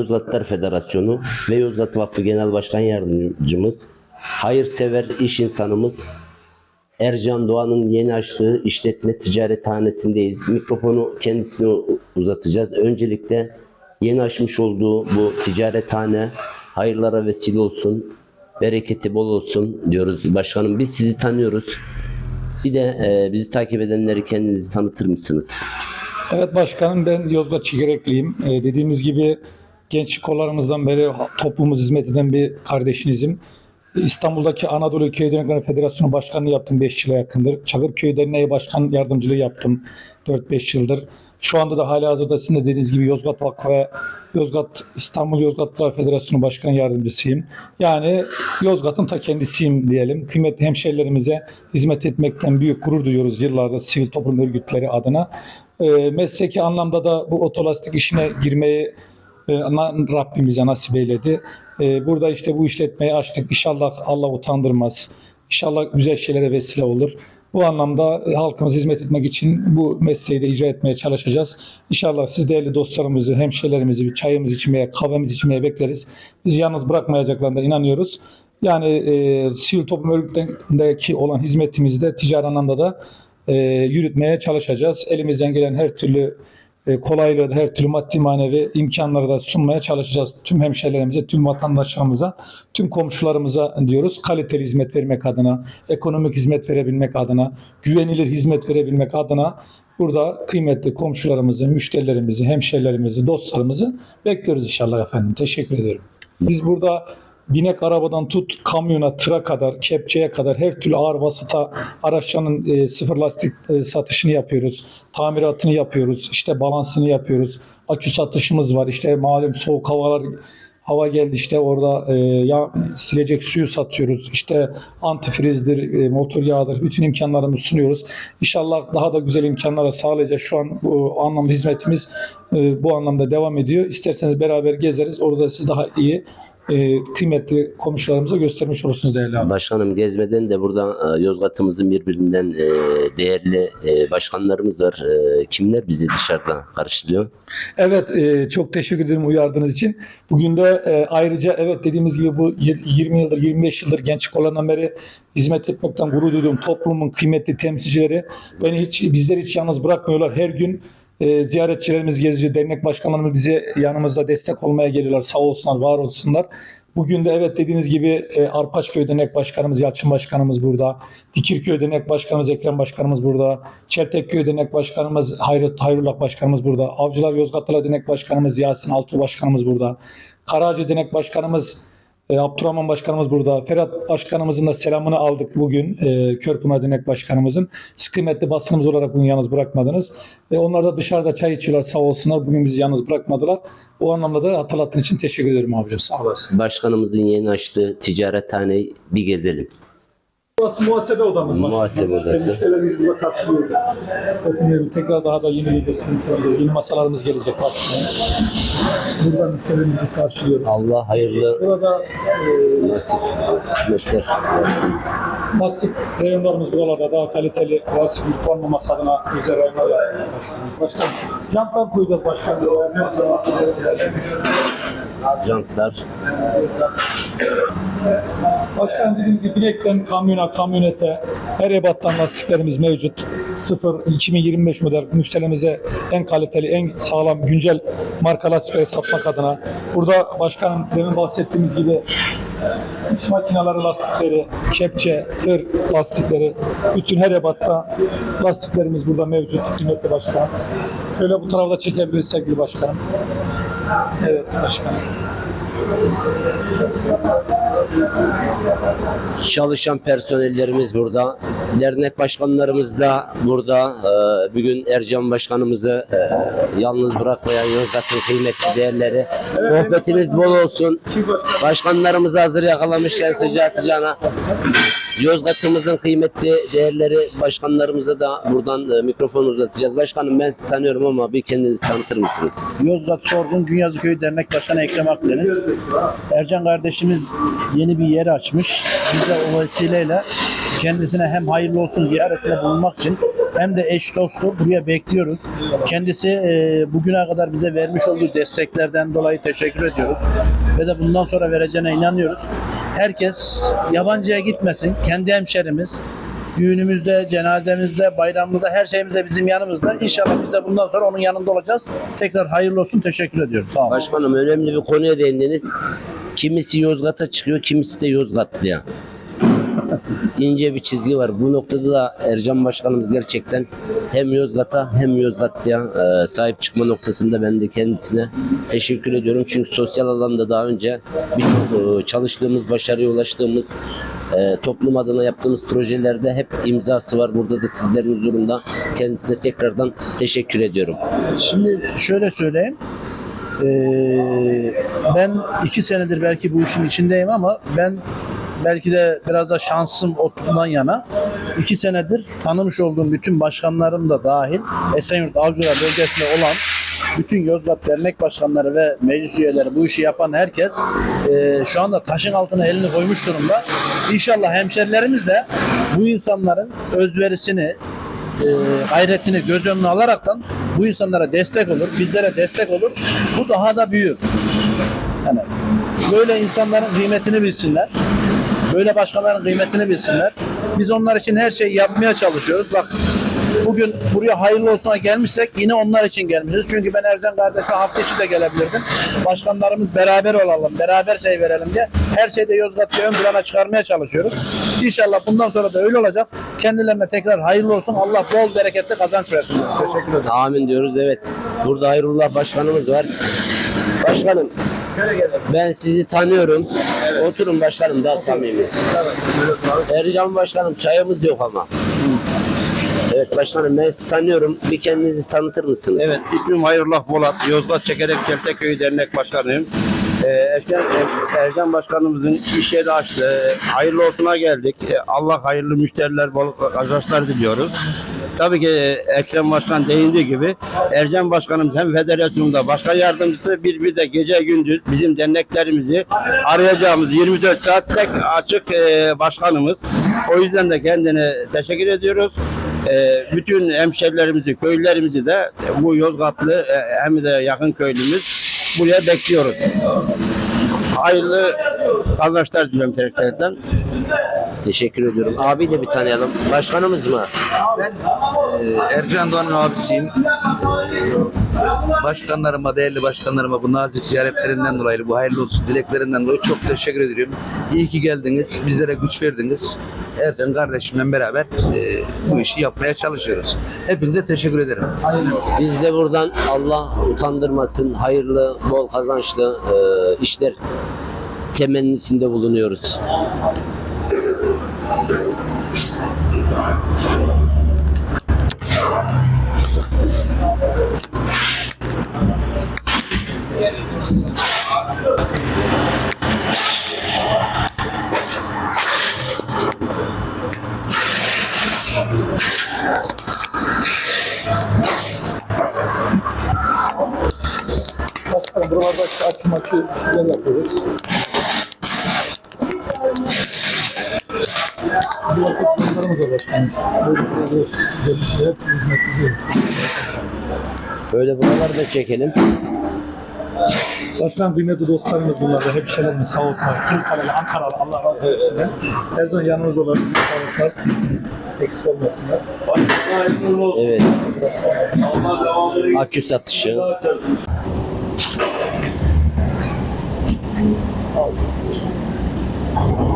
Yozgatlar Federasyonu ve Yozgat Vakfı Genel Başkan Yardımcımız, hayırsever iş insanımız Ercan Doğan'ın yeni açtığı işletme ticarethanesindeyiz. Mikrofonu kendisine uzatacağız. Öncelikle yeni açmış olduğu bu ticarethane hayırlara vesile olsun, bereketi bol olsun diyoruz başkanım. Biz sizi tanıyoruz. Bir de e, bizi takip edenleri kendinizi tanıtır mısınız? Evet başkanım ben Yozgat Çigerekliyim. Ee, dediğimiz gibi gençlik kollarımızdan beri toplumumuz hizmet eden bir kardeşinizim. İstanbul'daki Anadolu Köy Dernekleri Federasyonu Başkanlığı yaptım 5 yıla yakındır. Çakırköy Derneği Başkan Yardımcılığı yaptım 4-5 yıldır. Şu anda da hala hazırda sizin de dediğiniz gibi Yozgat Vakfı ve Yozgat İstanbul Yozgatlılar Federasyonu Başkan Yardımcısıyım. Yani Yozgat'ın ta kendisiyim diyelim. Kıymetli hemşehrilerimize hizmet etmekten büyük gurur duyuyoruz yıllardır sivil toplum örgütleri adına. E, mesleki anlamda da bu otolastik işine girmeyi e, na- Rabbim bize nasip eyledi. E, burada işte bu işletmeyi açtık. İnşallah Allah utandırmaz. İnşallah güzel şeylere vesile olur. Bu anlamda e, halkımıza hizmet etmek için bu mesleği de icra etmeye çalışacağız. İnşallah siz değerli dostlarımızı, hemşehrilerimizi bir çayımız içmeye, kahvemizi içmeye bekleriz. Bizi yalnız bırakmayacaklarına inanıyoruz. Yani e, sivil toplum örgütlerindeki olan hizmetimizi de ticari anlamda da e, yürütmeye çalışacağız. Elimizden gelen her türlü kolaylığı, da, her türlü maddi manevi imkanları da sunmaya çalışacağız. Tüm hemşehrilerimize, tüm vatandaşlarımıza, tüm komşularımıza diyoruz. Kaliteli hizmet vermek adına, ekonomik hizmet verebilmek adına, güvenilir hizmet verebilmek adına burada kıymetli komşularımızı, müşterilerimizi, hemşehrilerimizi, dostlarımızı bekliyoruz inşallah efendim. Teşekkür ederim. Biz burada binek arabadan tut kamyona, tıra kadar, kepçeye kadar her türlü ağır vasıta araçlarının e, sıfır lastik e, satışını yapıyoruz. Tamiratını yapıyoruz. işte balansını yapıyoruz. Akü satışımız var. İşte malum soğuk havalar hava geldi işte orada e, ya silecek suyu satıyoruz. İşte antifrizdir, e, motor yağıdır. Bütün imkanlarımızı sunuyoruz. İnşallah daha da güzel imkanlara sağlayacağız. Şu an bu anlamda hizmetimiz e, bu anlamda devam ediyor. İsterseniz beraber gezeriz. Orada siz daha iyi e, kıymetli komşularımıza göstermiş olursunuz değerli abi. Başkanım gezmeden de burada e, Yozgat'ımızın birbirinden e, değerli e, başkanlarımız var. E, Kimler bizi dışarıda karşılıyor? Evet, e, çok teşekkür ederim uyardığınız için. Bugün de e, ayrıca evet dediğimiz gibi bu y- 20 yıldır, 25 yıldır gençlik olandan beri hizmet etmekten gurur duyduğum toplumun kıymetli temsilcileri beni hiç, bizleri hiç yalnız bırakmıyorlar. Her gün e, ziyaretçilerimiz geziyor, dernek başkanlarımız bize yanımızda destek olmaya geliyorlar. Sağ olsunlar, var olsunlar. Bugün de evet dediğiniz gibi e, Arpaçköy Dernek Başkanımız Yalçın Başkanımız burada. Dikirköy Dernek Başkanımız Ekrem Başkanımız burada. Çeltekköy Dernek Başkanımız Hayret Hayrullah Başkanımız burada. Avcılar Yozgatlılar Dernek Başkanımız Yasin Altuğ Başkanımız burada. Karaca Dernek Başkanımız e, Abdurrahman Başkanımız burada. Ferhat Başkanımızın da selamını aldık bugün. E, Körpınar Dernek Başkanımızın. Kıymetli basınımız olarak bunu yalnız bırakmadınız. E, onlar da dışarıda çay içiyorlar sağ olsunlar. Bugün bizi yalnız bırakmadılar. O anlamda da hatırlattığın için teşekkür ederim abicim. Sağ olasın. Başkanımızın yeni açtığı ticarethaneyi bir gezelim. Burası muhasebe odamız. Muhasebe odası. Müşterilerimiz burada karşılıyoruz. Bakın tekrar daha da yeni gelecek. Yeni masalarımız gelecek. Bak. Buradan müşterilerimizi karşılıyoruz. Allah hayırlı Burada e, nasip, kısmetler versin. Lastik reyonlarımız buralarda daha kaliteli lastik yıpranmaması adına güzel reyonlar başkanım. Başkanım, jantlar koyacağız başkanım. Jantlar, Başkanım dediğimiz gibi bilekten kamyona, kamyonete her ebattan lastiklerimiz mevcut. 0 2025 model müşterimize en kaliteli, en sağlam, güncel marka lastikleri satmak adına. Burada başkanım demin bahsettiğimiz gibi iş makineleri lastikleri, kepçe, tır lastikleri, bütün her ebatta lastiklerimiz burada mevcut kıymetli başkanım. Şöyle bu tarafa da çekebiliriz sevgili başkanım. Evet başkanım. Çalışan personellerimiz burada. Dernek başkanlarımız da burada. Ee, Bugün Ercan Başkanımızı e, yalnız bırakmayan Yozgat'ın kıymetli değerleri. Sohbetiniz bol olsun. Başkanlarımızı hazır yakalamışken sıcağı sıcağına Yozgat'ımızın kıymetli değerleri başkanlarımıza da buradan e, mikrofon uzatacağız. Başkanım ben sizi tanıyorum ama bir kendinizi tanıtır mısınız? Yozgat Sorgun Günyazı Köyü Dernek Başkanı Ekrem Akdeniz. Ercan kardeşimiz yeni bir yer açmış. Biz de o vesileyle kendisine hem hayırlı olsun ziyaretine bulunmak için hem de eş dostu buraya bekliyoruz. Kendisi e, bugüne kadar bize vermiş olduğu desteklerden dolayı teşekkür ediyoruz. Ve de bundan sonra vereceğine inanıyoruz. Herkes yabancıya gitmesin. Kendi hemşerimiz. Düğünümüzde, cenazemizde, bayramımızda, her şeyimizde bizim yanımızda. İnşallah biz de bundan sonra onun yanında olacağız. Tekrar hayırlı olsun. Teşekkür ediyorum. Sağ olun. Başkanım önemli bir konuya değindiniz. Kimisi Yozgat'a çıkıyor, kimisi de Yozgatlı'ya. İnce bir çizgi var. Bu noktada da Ercan Başkanımız gerçekten hem Yozgat'a hem Yozgatlı'ya e, sahip çıkma noktasında ben de kendisine teşekkür ediyorum. Çünkü sosyal alanda daha önce birçok e, çalıştığımız, başarıya ulaştığımız e, toplum adına yaptığımız projelerde hep imzası var. Burada da sizlerin huzurunda kendisine tekrardan teşekkür ediyorum. Şimdi şöyle söyleyeyim. Ee, ben iki senedir belki bu işin içindeyim ama ben belki de biraz da şansım otundan yana iki senedir tanımış olduğum bütün başkanlarım da dahil Esenyurt Avcılar bölgesinde olan bütün Yozgat dernek başkanları ve meclis üyeleri bu işi yapan herkes e, şu anda taşın altına elini koymuş durumda. İnşallah hemşerilerimiz de bu insanların özverisini, e, gayretini göz önüne alaraktan bu insanlara destek olur, bizlere destek olur. Bu daha da büyür. Yani böyle insanların kıymetini bilsinler. Böyle başkalarının kıymetini bilsinler. Biz onlar için her şeyi yapmaya çalışıyoruz. Bak bugün buraya hayırlı olsuna gelmişsek yine onlar için gelmişiz. Çünkü ben Ercan kardeşle hafta içi de gelebilirdim. Başkanlarımız beraber olalım, beraber şey verelim diye her şeyde Yozgat'ı ön plana çıkarmaya çalışıyoruz. İnşallah bundan sonra da öyle olacak. Kendilerine tekrar hayırlı olsun. Allah bol bereketli kazanç versin. Teşekkür ederim. Amin diyoruz. Evet. Burada Hayrullah Başkanımız var. Başkanım ben sizi tanıyorum. Oturun başkanım daha samimi. Ercan başkanım çayımız yok ama. Evet başkanım ben sizi tanıyorum. Bir kendinizi tanıtır mısınız? Evet, ismim Hayırullah Bolat. Yozgat Çekerek Çelteköy Dernek Başkanıyım. Ee, Ercan, Ercan Başkanımızın iş yeri açtı. Hayırlı olsuna geldik. Ee, Allah hayırlı müşteriler, bol kazançlar diliyoruz. Tabii ki e, Ekrem Başkan değindiği gibi Ercan Başkanımız hem federasyonda başkan yardımcısı bir bir de gece gündüz bizim derneklerimizi arayacağımız 24 saat tek açık e, başkanımız. O yüzden de kendine teşekkür ediyoruz. Ee, bütün hemşerilerimizi, köylülerimizi de bu Yozgatlı e, hem de yakın köylümüz buraya bekliyoruz. Hayırlı kazançlar diliyorum tekrardan. Teşekkür ediyorum. Abi de bir tanıyalım. Başkanımız mı? Ee, Ercan Doğan'ın abisiyim. Başkanlarıma, değerli başkanlarıma bu nazik ziyaretlerinden dolayı, bu hayırlı olsun dileklerinden dolayı çok teşekkür ediyorum. İyi ki geldiniz, bizlere güç verdiniz. Ercan kardeşimle beraber e, bu işi yapmaya çalışıyoruz. Hepinize teşekkür ederim. Biz de buradan Allah utandırmasın. Hayırlı, bol kazançlı e, işler temennisinde bulunuyoruz. Başkanım buralarda açım açı güzel yapıyoruz. Bir vakit bunlarımız var başkanım. Böyle bir hizmet ediyoruz. Böyle buraları da çekelim. Başkan kıymetli dostlarımız bunlar da hemşehrilerimiz sağ olsunlar. Kırıkkale'li, Ankaralı Allah razı olsun. Her zaman yanımızda olan sağlıklar eksik olmasınlar. Evet. Akü satışı. Oh.